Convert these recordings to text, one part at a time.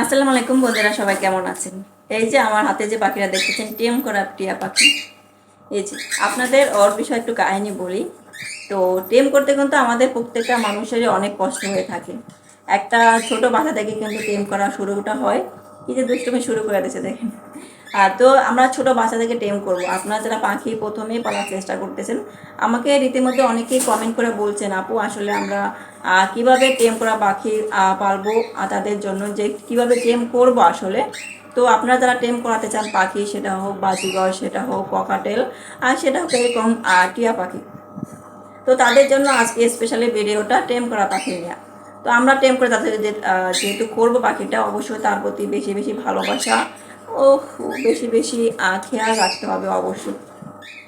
আসসালামু আলাইকুম বন্ধুরা, সবাই কেমন আছেন? এই যে আমার হাতে যে পাখিরা দেখেছেন টেম করা টিয়া পাখি। এই যে, আপনাদের ওর বিষয়ে একটু কাহিনী বলি। তো টেম করতে কিন্তু আমাদের প্রত্যেকটা মানুষেরই অনেক কষ্ট হয়ে থাকে। একটা ছোট বাচ্চা থেকে কিন্তু টেম করা শুরুটা হয়। কিন্তু যে দুষ্টুমি শুরু করে দিয়েছে দেখেন। তো আমরা ছোট বাচ্চা থেকে টেম করব। আপনারা যারা পাখি প্রথমেই পালার চেষ্টা করতেছেন, আমাকে রীতিমধ্যে অনেকেই কমেন্ট করে বলছেন, আপু, আসলে আমরা কীভাবে টেম করা পাখি পালবো তাদের জন্য যে কীভাবে টেম করব আসলে? তো আপনারা যারা টেম করাতে চান পাখি, সেটা হোক বাজিগর, সেটা হোক ককাটেল আর সেটা হোক এরকম টিয়া পাখি। তো তাদের জন্য আজকে স্পেশালি ভিডিওটা টেম করা পাখি নিয়ে। তো আমরা টেম করে তাদের যেহেতু করব পাখিটা, অবশ্যই তার প্রতি বেশি বেশি ভালোবাসা ও বেশি বেশি খেয়াল রাখতে হবে অবশ্যই।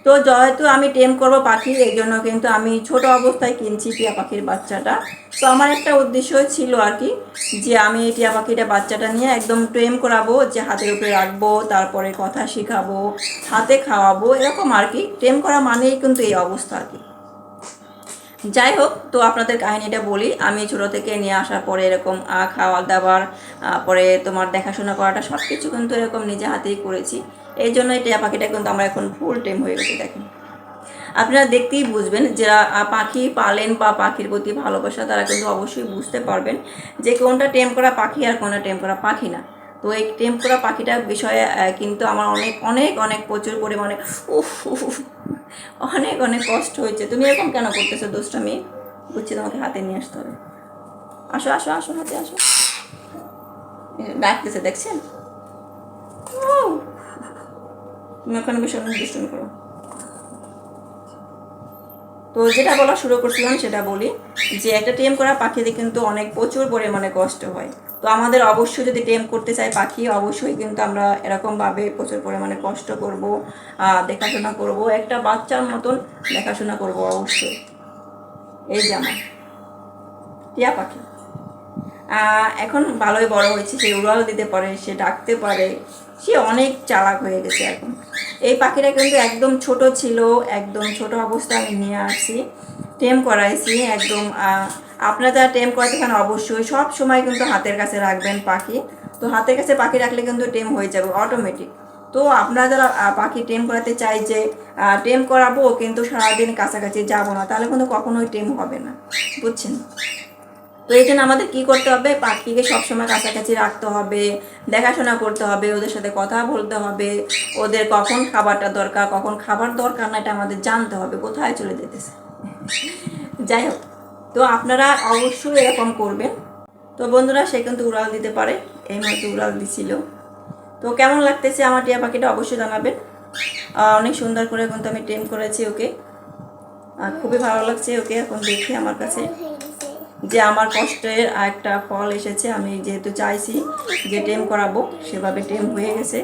তো যেহেতু আমি টেম করব পাখি এই জন্য কিন্তু আমি ছোট অবস্থায় কিনছি টিয়া পাখির বাচ্চাটা। তো আমার একটা উদ্দেশ্য ছিল আর কি, যে আমি টিয়া পাখিটা বাচ্চাটা নিয়ে একদম টেম করাবো, যে হাতের উপরে রাখব, তারপরে কথা শেখাবো, হাতে খাওয়াবো, এরকম আর কি। টেম করা মানেই কিন্তু এই অবস্থা আর কি। যাই হোক তো আপনাদের কাহিনীটা বলি। আমি ছোটো থেকে নিয়ে আসার পরে এরকম খাওয়া দাওয়ার পরে তোমার দেখাশোনা করাটা সব কিছু কিন্তু এরকম নিজে হাতেই করেছি। এই জন্য এই টিয়া পাখিটা কিন্তু আমরা এখন ফুল টাইম হয়ে গেছে দেখেন। আপনারা দেখতেই বুঝবেন যারা পাখি পালেন বা পাখির প্রতি ভালোবাসা তারা কিন্তু অবশ্যই বুঝতে পারবেন যে কোনটা টেম করা পাখি আর কোনটা টেম করা পাখি না। তো এই টেম করা পাখিটার বিষয়ে কিন্তু আমার অনেক অনেক অনেক প্রচুর পরিমাণে উফ উফ, অনেক অনেক কষ্ট হয়েছে। তুমি এরকম কেন করতেছো দোষটা মেয়ে বুঝছি তোমাকে হাতে নিয়ে আসতে হবে। আসো আসো আসো, হাতে আসো। ডাকতেছে, দেখছেন? তুমি ওখানে বসে অনেক দুষ্টুমি করো। তো যেটা বলা শুরু করছিলাম সেটা বলি যে একটা টেম করা পাখিদের কিন্তু অনেক প্রচুর পরিমাণে কষ্ট হয়। তো আমাদের অবশ্যই যদি টেম করতে চাই পাখি, অবশ্যই কিন্তু আমরা এরকমভাবে প্রচুর পরিমাণে কষ্ট করব দেখাশোনা করব, একটা বাচ্চার মতন দেখাশোনা করব অবশ্যই। এই যে আমার টিয়া পাখি। এখন ভালোই বড় হয়েছে, সে উড়াল দিতে পারে, সে ডাকতে পারে, সে অনেক চালাক হয়ে গেছে এখন। এই পাখিটা কিন্তু একদম ছোট ছিল, একদম ছোট অবস্থায় আমি নিয়ে আসছি। টেম করাইছি, একদম আপনারা যারা টেম করাতে চান অবশ্যই সব সময় কিন্তু হাতের কাছে রাখবেন পাখি। তো হাতের কাছে পাখি রাখলে কিন্তু টেম হয়ে যাবে অটোমেটিক তো আপনারা যারা পাখি টেম করাতে চাই যে টেম করাবো, কিন্তু সারাদিন কাছাকাছি যাব না, তাহলে কিন্তু কখনোই টেম হবে না। বুঝছেন? তো এই জন্য আমাদের কী করতে হবে? পাখিকে সবসময় কাছাকাছি রাখতে হবে, দেখাশোনা করতে হবে, ওদের সাথে কথা বলতে হবে, ওদের কখন খাবারটা দরকার, কখন খাবার দরকার না এটা আমাদের জানতে হবে, কোথায় চলে যেতেছে। যাই হোক, তো আপনারা অবশ্যই এরকম করবেন। তো বন্ধুরা, সে কিন্তু উড়াল দিতে পারে, এই মতো উড়াল দিছিল। তো কেমন লাগতেছে আমার টিয়া পাখিটা অবশ্যই জানাবেন। অনেক সুন্দর করে কিন্তু আমি টেম করেছি ওকে। খুবই ভালো লাগছে ওকে এখন দেখি আমার কাছে। যে আমার কষ্টের একটা ফল এসেছে, আমি যেহেতু চাইছি যে টেম করাবো, সেভাবে টেম হয়ে গেছে।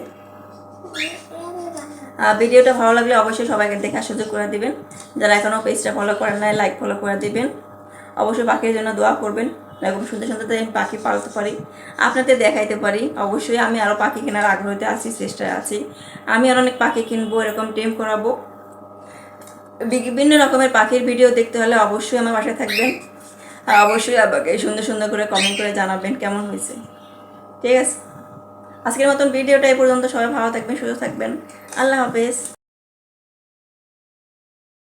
ভিডিওটা ভালো লাগলে অবশ্যই সবাইকে দেখার সুযোগ করে দিবেন। যারা এখনও পেজটা ফলো করেন নাই লাইক ফলো করে দিবেন। অবশ্যই পাখির জন্য দোয়া করবেন এরকম সুন্দর সুন্দর আমি পাখি পালতে পারি, আপনাদের দেখাইতে পারি। অবশ্যই আমি আরও পাখি কেনার আগ্রহতে আছি, চেষ্টায় আছি। আমি আর অনেক পাখি কিনবো, এরকম টেম করাবো। বিভিন্ন রকমের পাখির ভিডিও দেখতে হলে অবশ্যই আমার বাসায় থাকবেন। আর অবশ্যই আমাকে সুন্দর সুন্দর করে কমেন্ট করে জানাবেন কেমন হয়েছে। ঠিক আছে? আজকের মতন ভিডিওটা এই পর্যন্ত। সবাই ভালো থাকবেন, সুস্থ থাকবেন। আল্লাহ হাফেজ।